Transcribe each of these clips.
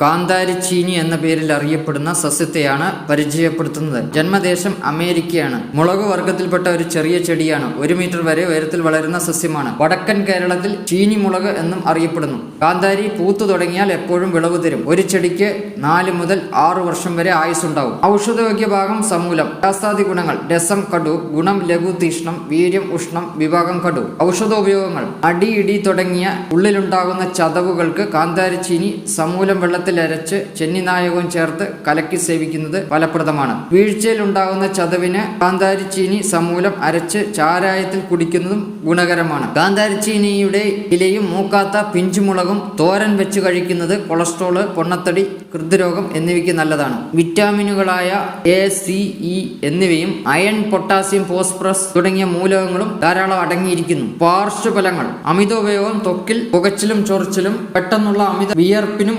കാന്താരി ചീനി എന്ന പേരിൽ അറിയപ്പെടുന്ന സസ്യത്തെയാണ് പരിചയപ്പെടുത്തുന്നത്. ജന്മദേശം അമേരിക്കയാണ്. മുളക് വർഗത്തിൽപ്പെട്ട ഒരു ചെറിയ ചെടിയാണ്. ഒരു മീറ്റർ വരെ ഉയരത്തിൽ വളരുന്ന സസ്യമാണ്. വടക്കൻ കേരളത്തിൽ ചീനി മുളക് എന്നും അറിയപ്പെടുന്നു. കാന്താരി പൂത്തു തുടങ്ങിയാൽ എപ്പോഴും വിളവ് തരും. ഒരു ചെടിക്ക് നാല് മുതൽ ആറു വർഷം വരെ ആയുസ്സുണ്ടാവും. ഔഷധയോഗ്യ ഭാഗം സമൂലം. രാസാദി ഗുണങ്ങൾ. രസം കടു. ഗുണം ലഘു തീഷ്ണം. വീര്യം ഉഷ്ണം. വിഭാഗം കടു. ഔഷധോപയോഗങ്ങൾ അടി ഇടി തുടങ്ങിയ ഉള്ളിലുണ്ടാകുന്ന ചതവുകൾക്ക് കാന്താരി ചീനി സമൂലം വെള്ളത്തിൽ അരച്ച് ചെന്നിനായകവും ചേർത്ത് കലക്കി സേവിക്കുന്നത് ഫലപ്രദമാണ്. വീഴ്ചയിൽ ഉണ്ടാകുന്ന ചതവിന് കാന്താരി ചീനി സമൂലം അരച്ച് ചാരായത്തിൽ കുടിക്കുന്നതും ഗുണകരമാണ്. കാന്താരി ചീനിയുടെ ഇലയും മൂക്കാത്ത പിഞ്ചുമുളകും തോരൻ വെച്ച് കഴിക്കുന്നത് കൊളസ്ട്രോൾ പൊണ്ണത്തടി ഹൃദ്രോഗം എന്നിവയ്ക്ക് നല്ലതാണ്. വിറ്റാമിനുകളായ എ സി ഇ എന്നിവയും അയൺ പൊട്ടാസ്യം ഫോസ്ഫറസ് തുടങ്ങിയ മൂലകങ്ങളും ധാരാളം അടങ്ങിയിരിക്കുന്നു. പാർശ്വഫലങ്ങൾ അമിതോപയോഗം തൊക്കിൽ പുകച്ചിലും ചൊറിച്ചിലും പെട്ടെന്നുള്ള അമിത വിയർപ്പിനും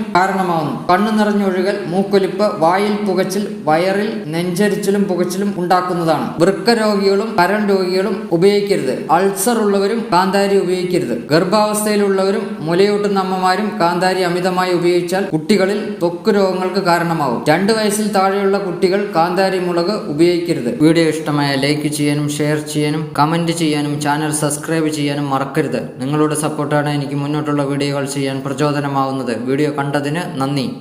കാരണമാവുന്നു കണ്ണു നിറഞ്ഞൊഴുകൽ മൂക്കൊലിപ്പ് വായിൽ പുകച്ചിൽ വയറിൽ നെഞ്ചരിച്ചിലും പുകച്ചിലും ഉണ്ടാക്കുന്നതാണ്. വൃക്ക രോഗികളും കരൾ രോഗികളും ഉപയോഗിക്കരുത്. അൾസർ ഉള്ളവരും കാന്താരി ഉപയോഗിക്കരുത്. ഗർഭാവസ്ഥയിലുള്ളവരും മുലയൂട്ടുന്ന അമ്മമാരും കാന്താരി അമിതമായി ഉപയോഗിച്ചാൽ കുട്ടികളിൽ ത്വക്ക് രോഗങ്ങൾക്ക് കാരണമാകും രണ്ട് വയസ്സിൽ താഴെയുള്ള കുട്ടികൾ കാന്താരി മുളക് ഉപയോഗിക്കരുത്. വീഡിയോ ഇഷ്ടമായ ലൈക്ക് ചെയ്യാനും ഷെയർ ചെയ്യാനും കമന്റ് ചെയ്യാനും ചാനൽ സബ്സ്ക്രൈബ് ചെയ്യാനും മറക്കരുത്. നിങ്ങളുടെ സപ്പോർട്ടാണ് എനിക്ക് മുന്നോട്ടുള്ള വീഡിയോകൾ ചെയ്യാൻ പ്രചോദനമാവുന്നത്. വീഡിയോ കണ്ടതിന് നന്ദി. 你。